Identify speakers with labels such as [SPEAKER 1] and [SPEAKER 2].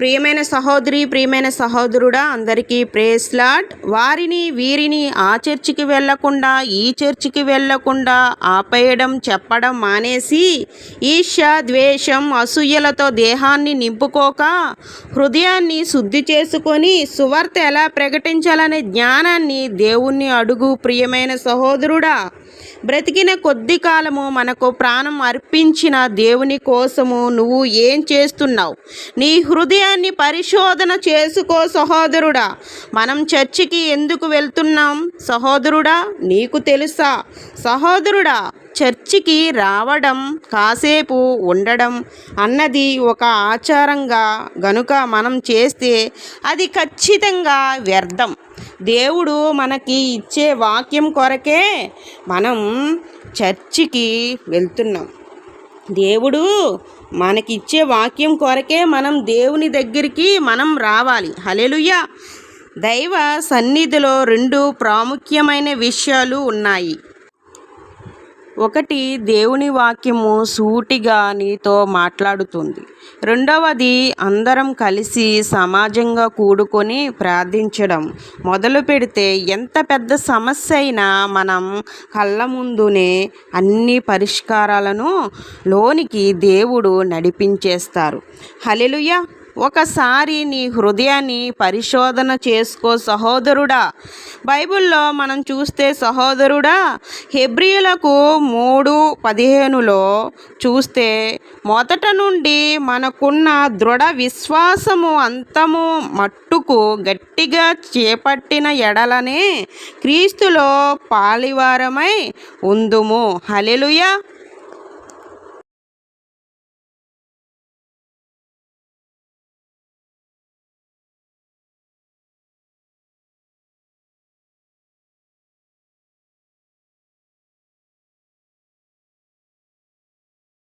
[SPEAKER 1] ప్రియమైన సహోదరి ప్రియమైన సహోదరుడా అందరికీ ప్రేస్లాట్ వారిని వీరిని ఆ చర్చికి వెళ్ళకుండా ఈ చర్చికి వెళ్ళకుండా ఆపేయడం చెప్పడం మానేసి ఈర్ష ద్వేషం అసూయలతో దేహాన్ని నింపుకోక హృదయాన్ని శుద్ధి చేసుకొని సువార్త ఎలా ప్రకటించాలనే జ్ఞానాన్ని దేవుణ్ణి అడుగు ప్రియమైన సహోదరుడా. బ్రతికిన కొద్ది కాలము మనకు ప్రాణం అర్పించిన దేవుని కోసము నువ్వు ఏం చేస్తున్నావు? నీ హృదయ విషయాన్ని పరిశోధన చేసుకో సహోదరుడా. మనం చర్చికి ఎందుకు వెళ్తున్నాం? సహోదరుడా నీకు తెలుసా? సహోదరుడా చర్చికి రావడం కాసేపు ఉండడం అన్నది ఒక ఆచారంగా గనుక మనం చేస్తే అది ఖచ్చితంగా వ్యర్థం. దేవుడు మనకి ఇచ్చే వాక్యం కొరకే మనం చర్చికి వెళ్తున్నాం. దేవుడు మనకి ఇచ్చే వాక్యం కొరకే మనం దేవుని దగ్గరికి మనం రావాలి. హలెలుయ్యా దైవ సన్నిధిలో రెండు ప్రాముఖ్యమైన విషయాలు ఉన్నాయి. ఒకటి దేవుని వాక్యము సూటిగా నీతో మాట్లాడుతుంది. రెండవది అందరం కలిసి సమాజంగా కూడుకొని ప్రార్థించడం. మొదలు పెడితే ఎంత పెద్ద సమస్య అయినా మనం కళ్ళ ముందునే అన్ని పరిష్కారాలను లోనికి దేవుడు నడిపించేస్తారు. హలెలుయ ఒకసారి నీ హృదయాన్ని పరిశోధన చేసుకో సహోదరుడా. బైబిల్లో మనం చూస్తే సహోదరుడా హెబ్రియులకు మూడు పదిహేనులో చూస్తే మొదట నుండి మనకున్న దృఢ విశ్వాసము అంతము మట్టుకు గట్టిగా చేపట్టిన ఎడలనే క్రీస్తులో పాలివారమై ఉందుము. హలెలుయా